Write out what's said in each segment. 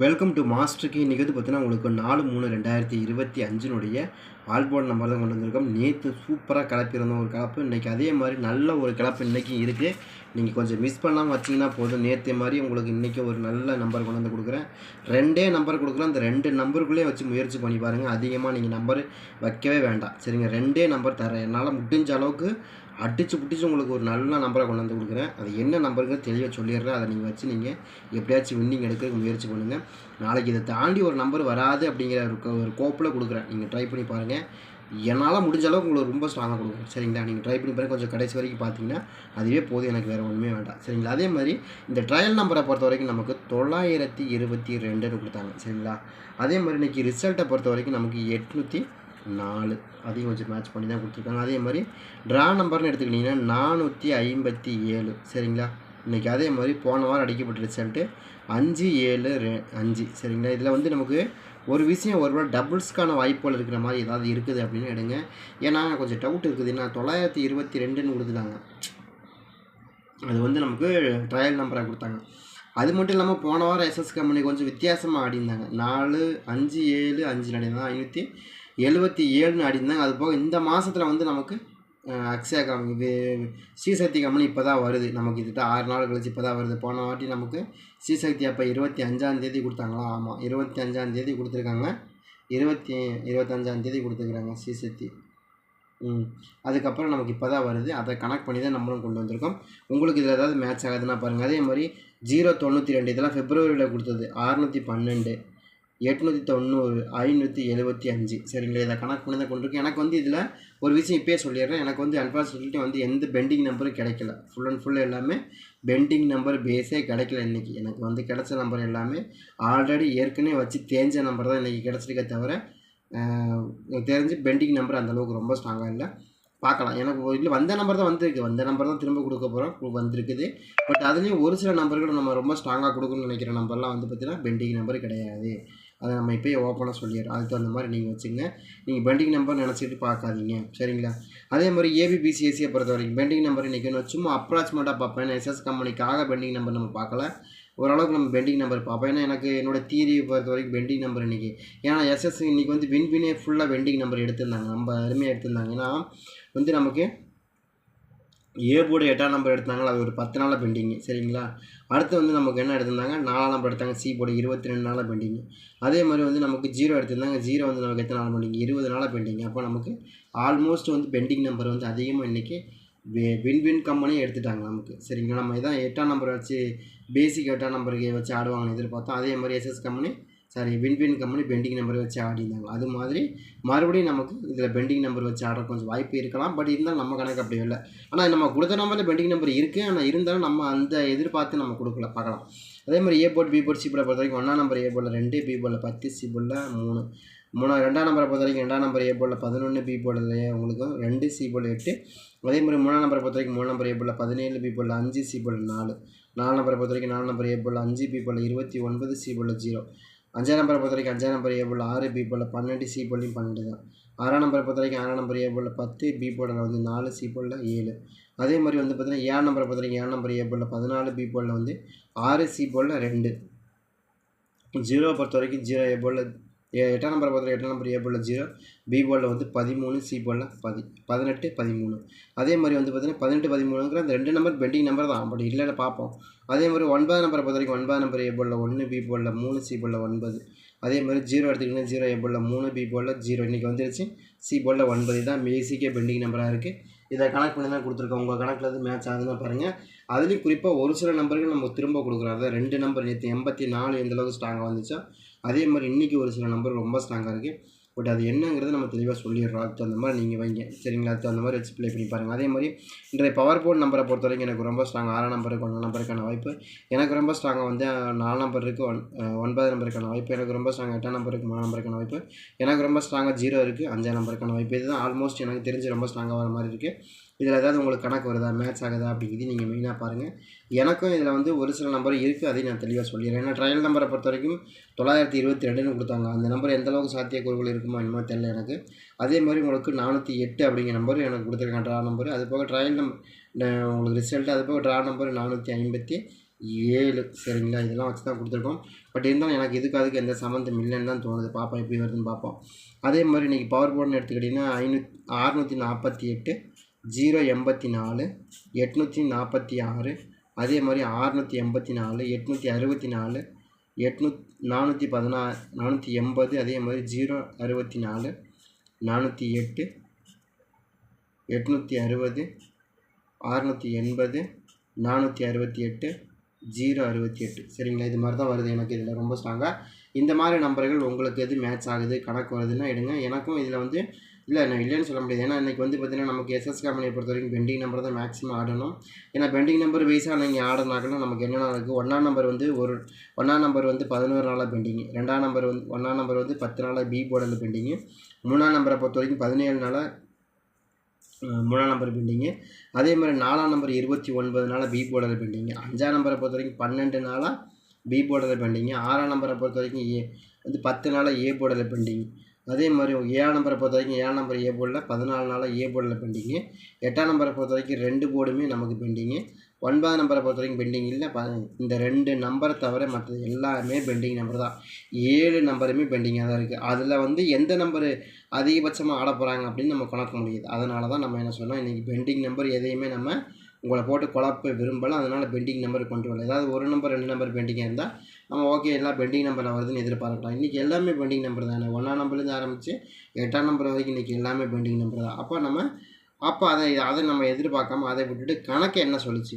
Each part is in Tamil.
வெல்கம் டு மாஸ்டருக்கு இன்றைக்கி வந்து பார்த்தீங்கன்னா உங்களுக்கு நாலு மூணு ரெண்டாயிரத்தி இருபத்தி அஞ்சினுடைய ஆல்போர்ட் நம்பர் தான் கொண்டு வந்திருக்கோம். நேற்று சூப்பராக கிளப்பியிருந்தோம் ஒரு கலப்பு. இன்றைக்கி அதே மாதிரி நல்ல ஒரு கலப்பு இன்றைக்கும் இருக்குது நீங்கள் கொஞ்சம் மிஸ் பண்ணாமல் வச்சிங்கன்னா போதும். நேற்று மாதிரி உங்களுக்கு இன்றைக்கி ஒரு நல்ல நம்பர் கொண்டு வந்து கொடுக்குறேன். ரெண்டே நம்பர் கொடுக்குறேன் அந்த ரெண்டு நம்பருக்குள்ளேயே வச்சு முயற்சி பண்ணி பாருங்கள் அதிகமாக நீங்கள் நம்பர் வைக்கவே வேண்டாம். சரிங்க ரெண்டே நம்பர் தரேன். என்னால் முடிஞ்ச அளவுக்கு அடித்து பிடிச்சி உங்களுக்கு ஒரு நல்ல நம்பரை கொண்டு வந்து கொடுக்குறேன். அது என்ன நம்பருங்கிறது தெளிவாக சொல்லிடுறேன். அதை நீங்கள் வச்சு நீங்கள் எப்படியாச்சும் வின்னிங் எடுக்கிறதுக்கு முயற்சி பண்ணுங்கள் நாளைக்கு இதை தாண்டி ஒரு நம்பர் வராது அப்படிங்கிற ஒரு கோ- ஒரு கோப்பில் கொடுக்குறேன். நீங்கள் ட்ரை பண்ணி பாருங்கள் என்னால் முடிஞ்ச அளவுக்கு உங்களுக்கு ரொம்ப ஸ்ட்ராங்காக கொடுக்கும் சரிங்களா? நீங்கள் ட்ரை பண்ணி பாருங்கள் கொஞ்சம் கடைசி வரைக்கும் பார்த்தீங்கன்னா அதுவே போதும். எனக்கு வேறு ஒன்றுமே வேண்டாம். சரிங்களா? அதே மாதிரி இந்த ட்ரையல் நம்பரை பொறுத்த வரைக்கும் நமக்கு தொள்ளாயிரத்தி இருபத்தி ரெண்டுன்னு கொடுத்தாங்க. சரிங்களா? அதே மாதிரி இன்றைக்கி ரிசல்ட்டை பொறுத்த வரைக்கும் நமக்கு எட்நூற்றி நாலு. அதையும் கொஞ்சம் மேட்ச் பண்ணி தான் கொடுத்துருக்காங்க. அதே மாதிரி ட்ரா நம்பர்னு எடுத்துக்கிட்டிங்கன்னா நானூற்றி ஐம்பத்தி ஏழு. சரிங்களா? இன்றைக்கி அதே மாதிரி போன வாரம் அடிக்கப்பட்ட ரிசல்ட்டு அஞ்சு ஏழு ரெ அஞ்சு. சரிங்களா? இதில் வந்து நமக்கு ஒரு விஷயம் ஒரு டபுள்ஸ்க்கான வாய்ப்புகள் இருக்கிற மாதிரி ஏதாவது இருக்குது அப்படின்னு எடுங்க. ஏன்னா கொஞ்சம் டவுட் இருக்குது. என்ன தொள்ளாயிரத்தி இருபத்தி ரெண்டுன்னு கொடுத்துட்டாங்க அது வந்து நமக்கு ட்ரையல் நம்பராக கொடுத்தாங்க. அது மட்டும் இல்லாமல் போன வாரம் எஸ்எஸ் கம்பெனி கொஞ்சம் வித்தியாசமாக ஆடிருந்தாங்க நாலு அஞ்சு ஏழு அஞ்சு நடந்தாங்க ஐநூற்றி எழுபத்தி ஏழுன்னு ஆடிருந்தாங்க அது போக இந்த மாதத்தில் வந்து நமக்கு அக்ஷயா கம்பெனி இது ஸ்ரீசக்தி கம்பெனி இப்போ தான் வருது. நமக்கு இது ஆறு நாள் கழிச்சு இப்போ தான் வருது. போன வாட்டி நமக்கு ஸ்ரீசக்தி அப்போ இருபத்தி அஞ்சாந்தேதி கொடுத்தாங்களா? ஆமாம் இருபத்தி அஞ்சாந்தேதி கொடுத்துருக்காங்க. இருபத்தி இருபத்தஞ்சாந்தேதி கொடுத்துருக்குறாங்க ஸ்ரீசக்தி. ம் அதுக்கப்புறம் நமக்கு இப்போ தான் வருது. அதை கனெக்ட் பண்ணி தான் நம்மளும் கொண்டு வந்திருக்கோம். உங்களுக்கு இதில் ஏதாவது மேட்ச் ஆகுதுன்னா பாருங்கள் அதே மாதிரி ஜீரோ தொண்ணூற்றி ரெண்டு இதெல்லாம் ஃபெப்ரவரியில் கொடுத்தது. அறுநூற்றி பன்னெண்டு. எட்நூற்றி தொண்ணூறு ஐநூற்றி எழுபத்தி அஞ்சு. சரிங்களா? இதை கணக்கு பண்ணி தான் கொண்டிருக்கேன். எனக்கு வந்து இதில் ஒரு விஷயம் இப்போயே சொல்லிடுறேன். எனக்கு வந்து அன்ஃபார்ச்சுனேட்லி வந்து எந்த பெண்டிங் நம்பரும் கிடைக்கல. ஃபுல் அண்ட் ஃபுல் எல்லாமே பெண்டிங் நம்பர் பேஸே கிடைக்கல இன்றைக்கி எனக்கு வந்து கிடைச்ச நம்பர் எல்லாமே ஆல்ரெடி ஏற்கனவே வச்சு தேஞ்ச நம்பர் தான் இன்றைக்கி கிடச்சிருக்கே தவிர தெரிஞ்சு பெண்டிங் நம்பர் அந்தளவுக்கு ரொம்ப ஸ்ட்ராங்காக இல்லை. பார்க்கலாம். எனக்கு இல்லை வந்த நம்பர் தான் வந்திருக்கு. வந்த நம்பர் தான் திரும்ப கொடுக்க போகிறோம் வந்திருக்குது. பட் அதுலேயும் ஒரு சில நம்பர்கள் நம்ம ரொம்ப ஸ்ட்ராங்காக கொடுக்கணும்னு நினைக்கிற நம்பர்லாம் வந்து பார்த்தீங்கன்னா பெண்டிங் நம்பர் கிடையாது. அதை நம்ம இப்போயே ஓப்பனாக சொல்லிடுறோம் அதுக்கு தகுந்த மாதிரி நீங்கள் வச்சுங்க நீங்கள் பெண்டிங் நம்பர் நினச்சிட்டு பார்க்காதீங்க. சரிங்களா? அதே மாதிரி ஏபிபிசிஎஸ்சியை பொறுத்த வரைக்கும் பெண்டிங் நம்பர் இன்றைக்கி நான் சும்மா அப்ராச்மெண்ட்டாக பார்ப்பேன். எஸ்எஸ் கம்பெனிக்காக பெண்டிங் நம்பர் நம்ம பார்க்கல. ஓரளவுக்கு நம்ம பெண்டிங் நம்பர் பார்ப்போம். ஏன்னா எனக்கு என்னோட தீரியை பொறுத்த வரைக்கும் பெண்டிங் நம்பர் இன்றைக்கி ஏன்னா எஸ்எஸ் இன்றைக்கி வந்து வின் வினே ஃபுல்லாக பெண்டிங் நம்பர் எடுத்திருந்தாங்க. நம்ம அருமையாக எடுத்திருந்தாங்க. ஏன்னா வந்து நமக்கு ஏ போர்டு எட்டாம் நம்பர் எடுத்தாங்களா அது ஒரு பத்து நாளில் பெண்டிங்கு சரிங்களா? அடுத்து வந்து நமக்கு என்ன எடுத்திருந்தாங்க? நாலாம் நம்பர் எடுத்தாங்க. சி போர்டு இருபத்தி ரெண்டு நாளாக பெண்டிங்கு அதே மாதிரி வந்து நமக்கு ஜீரோ எடுத்திருந்தாங்க. ஜீரோ வந்து நமக்கு எத்தனை நாள் பெண்டிங் இருபது நாளாக பெண்டிங் அப்போ நமக்கு ஆல்மோஸ்ட் வந்து பெண்டிங் நம்பர் வந்து அதிகமாக இன்றைக்கி வின் வின் கம்பெனியே எடுத்துட்டாங்க நமக்கு சரிங்களா? நம்ம இதான் எட்டாம் நம்பர் வச்சு பேசிக் எட்டாம் நம்பருக்கு வச்சு ஆடுவாங்கன்னு எதிர்பார்த்தோம். அதே மாதிரி SS company sorry win win company pending number வச்சு ஆடினாங்க. அது மாதிரி மறுபடியும் நமக்கு இதில் பெண்டிங் நம்பர் வச்சு ஆட கொஞ்சம் வாய்ப்பு இருக்கலாம். பட் இருந்தாலும் நம்ம கணக்கு அப்படி இல்லை. ஆனால் நம்ம கொடுத்த நம்பரில் பெண்டிங் நம்பர் இருக்குது ஆனால் இருந்தாலும் நம்ம அந்த எதிர்பார்த்து நம்ம கொடுக்கல. பார்க்கலாம். அதே மாதிரி A board B board C போர்டை பொறுத்த வரைக்கும் ஒன்றாம் நம்பர் ஏ போர்டில் ரெண்டு பி போர்டில் பத்து சி போர்டில் மூணு. மூணா ரெண்டாம் நம்பரை பொறுத்த வரைக்கும் ரெண்டாம் நம்பர் ஏ போர்டில் பதினொன்று பி போர்டில் உங்களுக்கு ரெண்டு சி போர்டில் எட்டு. அதே மாதிரி மூணாம் நம்பரை பொறுத்த வரைக்கும் மூணு நம்பர் ஏ போர்டில் பதினேழு பி போர்டில் அஞ்சு சி போர்டில் நாலு. நாலு நம்பரை பொறுத்த வரைக்கும் நாலு நம்பர் ஏ போர்டில் அஞ்சு பி போர்டில் இருபத்தி ஒன்பது சி போர்டில் ஜீரோ அஞ்சாம் நம்பரை பொறுத்த வரைக்கும் அஞ்சாம் நம்பர் ஏ ஆறு பி போல் பன்னெண்டு சி போலையும் பன்னெண்டு தான். ஆறாம் நம்பரை பொறுத்த வரைக்கும் ஆறாம் நம்பர் ஏ போல் பத்து பி போர்டில் வந்து நாலு சி போர்டில் ஏழு. அதே மாதிரி வந்து பார்த்தீங்கன்னா ஏழாம் நம்பரை பொறுத்த வரைக்கும் ஏழாம் நம்பர் ஏ போர்டில் பதினாலு பி போர்டில் வந்து ஆறு சி போர்டில் ரெண்டு. ஜீரோ பொறுத்த வரைக்கும் ஜீரோ ஏ போர்டில் எட்டாம் நம்பரை பொறுத்த எட்டாம் நம்பர் ஏ போர்டில் ஜீரோ பி போர்டில் வந்து பதிமூணு சி போர்டில் பதி பதினெட்டு பதிமூணு. அதே மாதிரி வந்து பார்த்தீங்கன்னா பதினெட்டு பதிமூணுங்கிற அந்த ரெண்டு நம்பர் பெண்டிங் நம்பர் தான். பட் இல்லை பார்ப்போம். அதே மாதிரி ஒன்பது நம்பரை பொறுத்த வரைக்கும் ஒன்பதாம் நம்பர் ஏ போர்டில் ஒன்று பி போர்டில் மூணு சி போர்டில் ஒன்பது. அதே மாதிரி ஜீரோ எடுத்துக்கிட்டிங்கன்னா ஜீரோ ஏ போர்டில் மூணு பி போர்டில் ஜீரோ இன்றைக்கி வந்துருச்சு. சி போர்டில் ஒன்பது தான் பேசிக்கே பெண்டிங் நம்பராக இருக்குது இதை கணக்கு பண்ணி தான் கொடுத்துருக்கோம். உங்கள் கணக்கில் இருந்து மேட்ச் ஆகுதுன்னா பாருங்கள் அதுலேயும் குறிப்பாக ஒரு சில நம்பருக்கு நம்ம திரும்ப கொடுக்குறோம். அதாவது ரெண்டு நம்பர் நேற்று எண்பத்தி நாலு எந்த அளவுக்கு ஸ்ட்ராங்காக வந்துச்சோ அதே மாதிரி இன்றைக்கி ஒரு சில நம்பர் ரொம்ப ஸ்ட்ராங்காக இருக்குது பட் அது என்னங்கிறது நம்ம தெளிவாக சொல்லிடுறோம். அதுக்கு தகுந்த மாதிரி நீங்கள் வைங்க. சரிங்களா? அதுக்கு தகுந்த மாதிரி வச்சு ப்ளே பண்ணி பாருங்கள் அதே மாதிரி இன்றைய பவர் போர்ட் நம்பரை பொறுத்த வரைக்கும் எனக்கு ரொம்ப ஸ்ட்ராங் ஆறாம் நம்பருக்கு ஒன்றாம் நம்பருக்கான வாய்ப்பு. எனக்கு ரொம்ப ஸ்ட்ராங்காக வந்து நாலு நம்பருக்கு ஒன் ஒன்பது நம்பருக்கான வாய்ப்பு. எனக்கு ரொம்ப ஸ்ட்ராங் எட்டாம் நம்பருக்கு மூணு நம்பருக்கான வாய்ப்பு. எனக்கு ரொம்ப ஸ்ட்ராங்காக ஜீரோ இருக்குது அஞ்சாம் நம்பருக்கான வாய்ப்பு. இதுதான் ஆல்மோஸ்ட் எனக்கு தெரிஞ்சு ரொம்ப ஸ்ட்ராங்காக வர மாதிரி இருக்குது இதில் ஏதாவது உங்களுக்கு கணக்கு வருதா? மேட்ச் ஆகுதா? அப்படிங்கிறது நீங்கள் மெயினாக பாருங்கள் எனக்கும் இதில் வந்து ஒரு சில நம்பர் இருக்குது அதையும் நான் தெளிவாக சொல்லிடுறேன். ஏன்னா ட்ரையல் நம்பரை பொறுத்த வரைக்கும் தொள்ளாயிரத்தி இருபத்தி ரெண்டுன்னு கொடுத்தாங்க. அந்த நம்பர் எந்த அளவுக்கு சாத்தியக்கூறுகள் இருக்குமோ என்னமோ தெரியல எனக்கு. அதே மாதிரி உங்களுக்கு நானூற்றி எட்டு அப்படிங்கிற நம்பர் எனக்கு கொடுத்துருக்காங்க ட்ரா நம்பர் அது போக ட்ரையல் நம்பர் உங்களுக்கு ரிசல்ட் அது போக ட்ரா நம்பர் நானூற்றி ஐம்பத்தி ஏழு. சரிங்களா? இதெல்லாம் வச்சு தான் கொடுத்துருக்கோம். பட் இருந்தாலும் எனக்கு இதுக்கு அதுக்கு எந்த சம்மந்தம் இல்லைன்னு தான் தோணுது. பார்ப்போம் எப்படி வருதுன்னு பார்ப்போம் அதே மாதிரி இன்றைக்கி பவர் போர்டுன்னு எடுத்துக்கிட்டிங்கன்னா ஐநூத் அறுநூற்றி நாற்பத்தி எட்டு. ஜீரோ எண்பத்தி நாலு எட்நூற்றி நாற்பத்தி ஆறு அதே மாதிரி ஆறுநூற்றி எண்பத்தி நாலு எட்நூற்றி அறுபத்தி நாலு எட்நூத் நானூற்றி பதினா நானூற்றி எண்பது அதே மாதிரி ஜீரோ அறுபத்தி நாலு நானூற்றி எட்டு எட்நூற்றி அறுபது அறுநூற்றி எண்பது நானூற்றி அறுபத்தி எட்டு ஜீரோ அறுபத்தி எட்டு. சரிங்களா? இது மாதிரி தான் வருது எனக்கு இதில் ரொம்ப ஸ்ட்ராங்காக இந்த மாதிரி நம்பர்கள் உங்களுக்கு எது மேட்ச் ஆகுது கணக்கு வருதுன்னா எடுங்க. எனக்கும் இதில் வந்து இல்லை நான் இல்லைன்னு சொல்ல முடியாது. ஏன்னா இன்றைக்கி வந்து பார்த்தீங்கன்னா நமக்கு எஸ்எஸ் கம்பெனியை பொறுத்த வரைக்கும் பெண்டிங் நம்பர் தான் மேக்ஸிமம் ஆடணும். ஏன்னா பெண்டிங் நம்பர் வைஸாக நீங்கள் ஆடினாக்கணும் நமக்கு என்னென்ன இருக்குது ஒன்றாம் நம்பர் வந்து ஒரு ஒன்றாம் நம்பர் வந்து பதினோரு நாளாக பெண்டிங்கு ரெண்டாம் நம்பர் வந்து ஒன்றாம் நம்பர் வந்து பத்து நாளாக பி போர்டில் பெண்டிங்கு மூணாம் நம்பரை பொறுத்த வரைக்கும் பதினேழு நாளாக மூணாம் நம்பர் பெண்டிங்கு அதே மாதிரி நாலாம் நம்பர் இருபத்தி ஒன்பது நாளாக பி போர்டில் பெண்டிங்கு அஞ்சாம் நம்பரை பொறுத்த வரைக்கும் பன்னெண்டு நாளாக பி போர்டில் பெண்டிங்கு ஆறாம் நம்பரை பொறுத்த வரைக்கும் ஏ வந்து பத்து நாளாக ஏ போர்டில் பெண்டிங் அதே மாதிரி ஏழாம் நம்பரை பொறுத்த வரைக்கும் ஏழாம் நம்பர் ஏ போர்டில் பதினாலு நாளாக ஏ போர்டில் பெண்டிங்கு எட்டாம் நம்பரை பொறுத்த வரைக்கும் ரெண்டு போர்டுமே நமக்கு பெண்டிங்கு ஒன்பதாம் நம்பரை பொறுத்த வரைக்கும் பெண்டிங் இல்லை. ப இந்த ரெண்டு நம்பரை தவிர மற்றது எல்லாமே பெண்டிங் நம்பர் தான். ஏழு நம்பருமே பெண்டிங்காக தான் இருக்குது அதில் வந்து எந்த நம்பரு அதிகபட்சமாக ஆட போகிறாங்க அப்படின்னு நம்ம கணக்க முடியுது. அதனால தான் நம்ம என்ன சொன்னோம் இன்றைக்கி பெண்டிங் நம்பர் எதையுமே நம்ம உங்களை போட்டு குழப்ப விரும்பலை அதனால் பெண்டிங் நம்பர் கொண்டு வரல ஏதாவது ஒரு நம்பர் ரெண்டு நம்பர் பெண்டிங்காக இருந்தால் நம்ம ஓகே எல்லாம் பெண்டிங் நம்பரில் வருதுன்னு எதிர்பார்க்கலாம். இன்றைக்கி எல்லாமே பெண்டிங் நம்பர் தானே. ஒன்றாம் நம்பர்லேருந்து ஆரம்பித்து எட்டாம் நம்பர் வரைக்கும் இன்றைக்கி எல்லாமே பெண்டிங் நம்பர் தான். அப்போ நம்ம அப்போ அதை அதை நம்ம எதிர்பார்க்காம அதை விட்டுட்டு கணக்கு என்ன சொல்லுச்சு?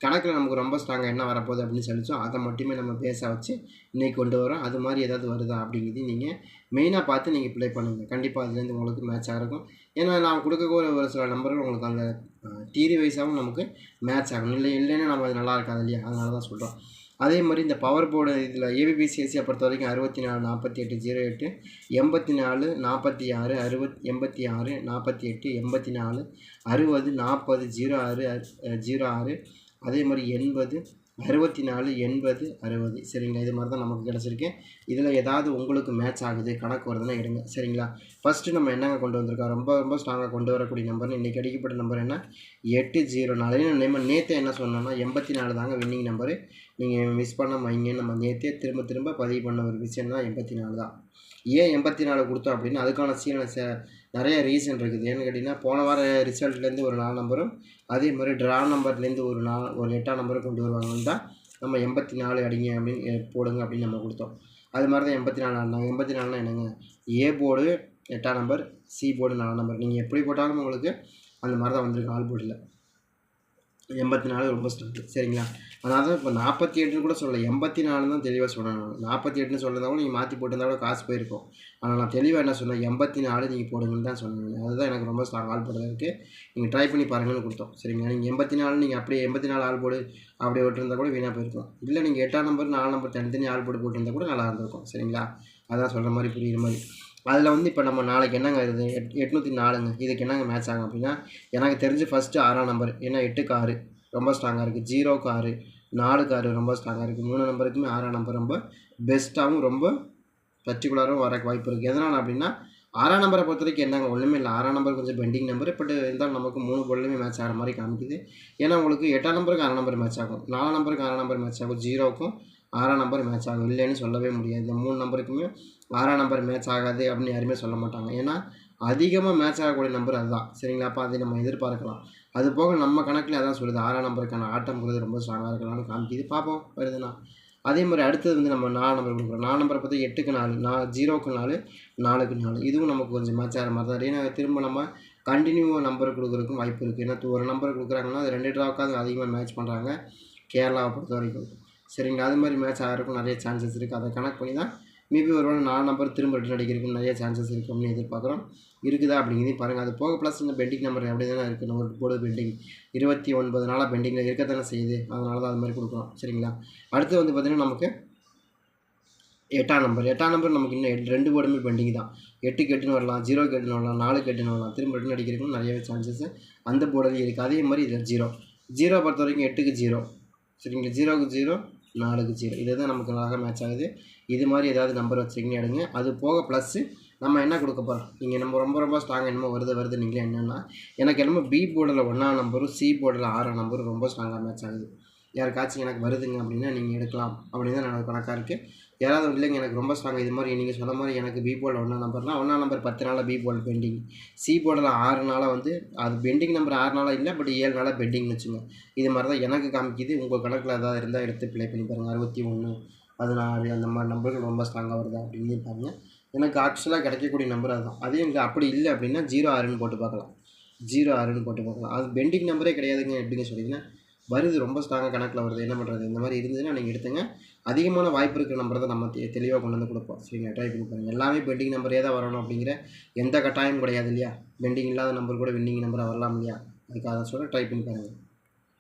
கணக்கில் நமக்கு ரொம்ப ஸ்ட்ராங்காக என்ன வரப்போகுது அப்படின்னு சொல்லிச்சோ அதை மட்டுமே நம்ம பேச வச்சு இன்றைக்கி கொண்டு வரோம். அது மாதிரி ஏதாவது வருதா அப்படிங்கிறது நீங்கள் மெயினாக பார்த்து நீங்கள் ப்ளே பண்ணுங்கள் கண்டிப்பாக அதுலேருந்து உங்களுக்கு மேட்சாக இருக்கும். ஏன்னா நான் கொடுக்கக்கூடிய ஒரு சில நம்பர்கள் உங்களுக்கு அந்த தீரி வைஸாகவும் நமக்கு மேட்ச் ஆகணும் இல்லை இல்லைன்னா நம்ம அது நல்லா இருக்காது இல்லையா? அதனால தான் சொல்கிறோம் அதே மாதிரி இந்த பவர் போர்டு இதில் ஏபிபிசிஎஸ்சியை பொறுத்த வரைக்கும் அறுபத்தி நாலு நாற்பத்தி எட்டு ஜீரோ எட்டு எண்பத்தி நாலு நாற்பத்தி ஆறு அறுபத் எண்பத்தி ஆறு நாற்பத்தி எட்டு எண்பத்தி நாலு அறுபது நாற்பது ஜீரோ ஆறு ஜீரோ ஆறு அதே மாதிரி எண்பது அறுபத்தி நாலு எண்பது அறுபது. சரிங்களா? இது மாதிரி தான் நமக்கு கிடச்சிருக்கு. இதில் ஏதாவது உங்களுக்கு மேட்ச் ஆகுது கணக்கு வருதுன்னா எடுங்க. சரிங்களா? ஃபஸ்ட்டு நம்ம என்னங்க கொண்டு வந்திருக்கோம்? ரொம்ப ரொம்ப ஸ்ட்ராங்காக கொண்டு வரக்கூடிய நம்பர் இன்றைக்கி அடிக்கப்பட்ட நம்பர் என்ன? எட்டு ஜீரோ நாலு. நம்ம நேற்று என்ன சொன்னோம்னா எண்பத்தி நாலு தாங்க வின்னிங் நம்பரு நீங்கள் மிஸ் பண்ண மைங்க நம்ம நேற்றே திரும்ப திரும்ப பதிவு பண்ண ஒரு விஷயம் தான் எண்பத்தி நாலு தான். ஏன் எண்பத்தி நாலு கொடுத்தோம் அப்படின்னு அதுக்கான சீன நிறைய ரீசன் இருக்குது. ஏன்னு கேட்டிங்கன்னா போன வார ரிசல்ட்லேருந்து ஒரு நாலு நம்பரும் அதே மாதிரி ட்ரா நம்பர்லேருந்து ஒரு நாலு ஒரு எட்டாம் நம்பரும் கொண்டு வருவாங்கன்னு தான் நம்ம எண்பத்தி நாலு அடிங்க அப்படின்னு போடுங்க அப்படின்னு நம்ம கொடுத்தோம். அது மாதிரி தான் எண்பத்தி நாலு ஆடினாங்க எண்பத்தி நாலுனா என்னங்க? ஏ போர்டு எட்டாம் நம்பர் சி போர்டு நாலாம் நம்பர் நீங்கள் எப்படி போட்டாலும் உங்களுக்கு அந்த மாதிரி தான் வந்திருக்கு. ஆல் போர்டில் எண்பத்தி நாலு ரொம்ப ஸ்ட்ரென்த்து சரிங்களா? அதனால தான் இப்போ நாற்பத்தி எட்டுன்னு கூட சொல்லலை எண்பத்தி நாலு தான் தெளிவாக சொன்னேன் நான் நாற்பத்தி எட்டுன்னு சொல்கிறதா கூட நீங்கள் மாற்றி போட்டிருந்தா கூட காசு போயிருக்கும். ஆனால் நான் தெளிவாக என்ன சொன்னேன் எண்பத்தி நாலு நீங்கள் போடுங்கன்னு தான் சொன்னேன். அதுதான் எனக்கு ரொம்ப ஸ்ட்ராங் ஆள் போடுறதுக்கு நீங்கள் ட்ரை பண்ணி பாருங்கன்னு கொடுத்தோம். சரிங்களா? நீங்கள் எண்பத்தி நாலு நீங்கள் அப்படியே எண்பத்தி நாலு ஆள் போடு அப்படியே விட்டுருந்தா கூட வீணாக போயிருக்கும். இல்லை நீங்கள் எட்டாம் நம்பர் நாலு நம்பர் தனித்தனி ஆள் போட்டு போட்டிருந்தா கூட நல்லா இருந்திருக்கும். சரிங்களா? அதான் சொல்கிற மாதிரி புரியுற மாதிரி. அதில் வந்து இப்போ நம்ம நாளைக்கு என்னங்க இது எட் எட்நூற்றி நாலுங்க. இதுக்கு என்னங்க மேட்ச் ஆகும் அப்படின்னா எனக்கு தெரிஞ்சு ஃபஸ்ட்டு ஆறாம் நம்பர் ஏன்னா எட்டுக்கு ஆறு. ரொம்ப ஸ்ட்ராங்காக இருக்குது ஜீரோக்கு ஆறு. நாலுக்கு ஆறு ரொம்ப ஸ்ட்ராங்காக இருக்குது மூணு நம்பருக்குமே ஆறாம் நம்பர் ரொம்ப பெஸ்ட்டாகவும் ரொம்ப பர்டிகுலராகவும் வரக்கு வாய்ப்பு இருக்குது எதனால் அப்படின்னா ஆறாம் நம்பரை பொறுத்த வரைக்கும் என்னங்க ஒன்றுமே இல்லை. ஆறாம் நம்பர் கொஞ்சம் பெண்டிங் நம்பர் பட் இருந்தாலும் நமக்கு மூணு பொருளுமே மேட்ச் ஆகிற மாதிரி காமிக்குது. ஏன்னா உங்களுக்கு எட்டாம் நம்பருக்கு ஆறாம் நம்பர் மேட்ச் ஆகும். நாலாம் நம்பருக்கு ஆறாம் நம்பர் மேட்ச் ஆகும். ஜீரோக்கும் ஆறாம் நம்பர் மேட்ச் ஆகும். இல்லைன்னு சொல்லவே முடியாது. இந்த மூணு நம்பருக்குமே ஆறாம் நம்பர் மேட்ச் ஆகாது அப்படின்னு யாருமே சொல்ல மாட்டாங்க. ஏன்னா அதிகமாக மேட்ச் ஆகக்கூடிய நம்பர் அதுதான். சரிங்களா? அப்போ அதை நம்ம எதிர்பார்க்கலாம். அது போக நம்ம கணக்கில் அதான் சொல்லுது. ஆறாம் நம்பருக்கான ஆட்டம்ங்கிறது ரொம்ப ஸ்ட்ராங்காக இருக்கலாம்னு காமிக்குது. பார்ப்போம் வருதுண்ணா அதே மாதிரி அடுத்தது வந்து நம்ம நாலு நம்பர் கொடுக்குறோம். நாலு நம்பரை பார்த்து எட்டுக்கு நாலு நா ஜீரோக்கு நாலு நாலுக்கு நாலு. இதுவும் நமக்கு கொஞ்சம் மேட்ச் ஆகிற மாதிரி தான் ஏன்னா திரும்ப நம்ம கண்டினியூவாக நம்பர் கொடுக்குறதுக்கும் வாய்ப்பு இருக்குது ஏன்னா ஒரு நம்பர் கொடுக்குறாங்கன்னா அது ரெண்டு ட்ராவுக்காவது அதிகமாக மேட்ச் பண்ணுறாங்க கேரளாவை பொறுத்த வரைக்கும் சரிங்களா? அது மாதிரி மேட்ச் ஆகிறதுக்கும் நிறைய சான்சஸ் இருக்குது அதை கணக்கு பண்ணி தான் மேபி ஒரு வேளை நாலு நம்பர் திரும்ப ரிட்டன் அடிக்கிறதுக்கு நிறைய சான்சஸ் இருக்குது அப்படின்னு எதிர்பார்க்குறோம். இருக்குதா அப்படிங்கிறதையும் பாருங்கள் அது போக ப்ளஸ் இந்த பெண்டிங் நம்பர் அப்படி தானே இருக்குது ஒரு போர்டு பெண்டிங் இருபத்தி ஒன்பது நாளாக பெண்டிங்கில் இருக்கத்தானே செய்யுது. அதனால தான் அது மாதிரி கொடுக்குறோம். சரிங்களா? அடுத்து வந்து பார்த்திங்கன்னா நமக்கு எட்டாம் நம்பர் எட்டாம் நம்பர் நமக்கு இன்னும் எட்டு- ரெண்டு போர்டுமே பெண்டிங் தான். எட்டுக்கு எட்டுன்னு வரலாம் ஜீரோக்கு எட்டுன்னு வரலாம் நாலுக்கு எட்டுன்னு வரலாம். திரும்ப ரிட்டன் அடிக்கிறதுக்கும் நிறையவே சான்சஸ் அந்த போர்டுலேயும் இருக்குது அதே மாதிரி இதில் ஜீரோ ஜீரோ பொறுத்த வரைக்கும் எட்டுக்கு ஜீரோ சரிங்களா? ஜீரோக்கு ஜீரோ நாலுக்கு ஜீரோ இதுதான் நமக்கு நல்லா மேட்ச் ஆகுது. இது மாதிரி ஏதாவது நம்பர் வச்சுருக்கீங்க எடுங்க. அது போக ப்ளஸ்ஸு நம்ம என்ன கொடுக்க போகிறோம் நீங்கள் நம்ம ரொம்ப ரொம்ப ஸ்ட்ராங் என்னமோ வருது வருது. நீங்களே என்னென்னா எனக்கு என்னமோ பி போர்டில் ஒன்றாம் நம்பரும் சி போர்டில் ஆறாம் நம்பரும் ரொம்ப ஸ்ட்ராங்காக மேட்ச் ஆகுது. யாருக்காச்சும் எனக்கு வருதுங்க அப்படின்னா நீங்கள் எடுக்கலாம். அப்படின்னு தான் எனக்கு கணக்காக இருக்குது யாராவது இல்லைங்க எனக்கு ரொம்ப ஸ்ட்ராங் இது மாதிரி நீங்கள் சொன்ன மாதிரி எனக்கு பி போர்டில் ஒன்றா நம்பர்னால் ஒன்றா நம்பர் பத்து நாளாக பி போல் பெண்டிங் சி போர்டில் ஆறு நாளாக வந்து அது பெண்டிங் நம்பர் ஆறு நாளாக இல்லை பட் ஏழு நாளாக பெண்டிங்னு வச்சுங்க. இது மாதிரி தான் எனக்கு காமிக்குது. உங்கள் கணக்கில் ஏதாவது இருந்தால் எடுத்து ப்ளே பண்ணி பாருங்கள் அறுபத்தி ஒன்று பதினாறு அந்த மாதிரி நம்பர்கள் ரொம்ப ஸ்ட்ராங்காக வருதா அப்படின்னு பாருங்கள் எனக்கு ஆக்சுவலாக கிடைக்கக்கூடிய நம்பர் அதுதான். அதே எங்களுக்கு அப்படி இல்லை அப்படின்னா ஜீரோ ஆறுன்னு போட்டு பார்க்கலாம். ஜீரோ ஆறுன்னு போட்டு பார்க்கலாம். அது பெண்டிங் நம்பரே கிடையாதுங்க எப்படிங்க சொல்லிங்கன்னா வருது ரொம்ப ஸ்ட்ராங்காக கணக்கில் வருது. என்ன பண்ணுறது இந்த மாதிரி இருந்ததுன்னா நீங்கள் எடுத்துங்க. அதிகமான வாய்ப்பு இருக்கிற நம்பரை தான் நம்ம தெ தெளிவாக கொண்டு வந்து கொடுப்போம். சரிங்க ட்ரை பண்ணி பாருங்கள் எல்லாமே பெண்டிங் நம்பரே தான் வரணும் அப்படிங்கிற எந்த கட்டாயம் கிடையாது இல்லையா? பெண்டிங் இல்லாத நம்பர் கூட வின்னிங் நம்பராக வரலாம் இல்லையா? அதுக்காக சொல்ல ட்ரை பண்ணி பாருங்கள்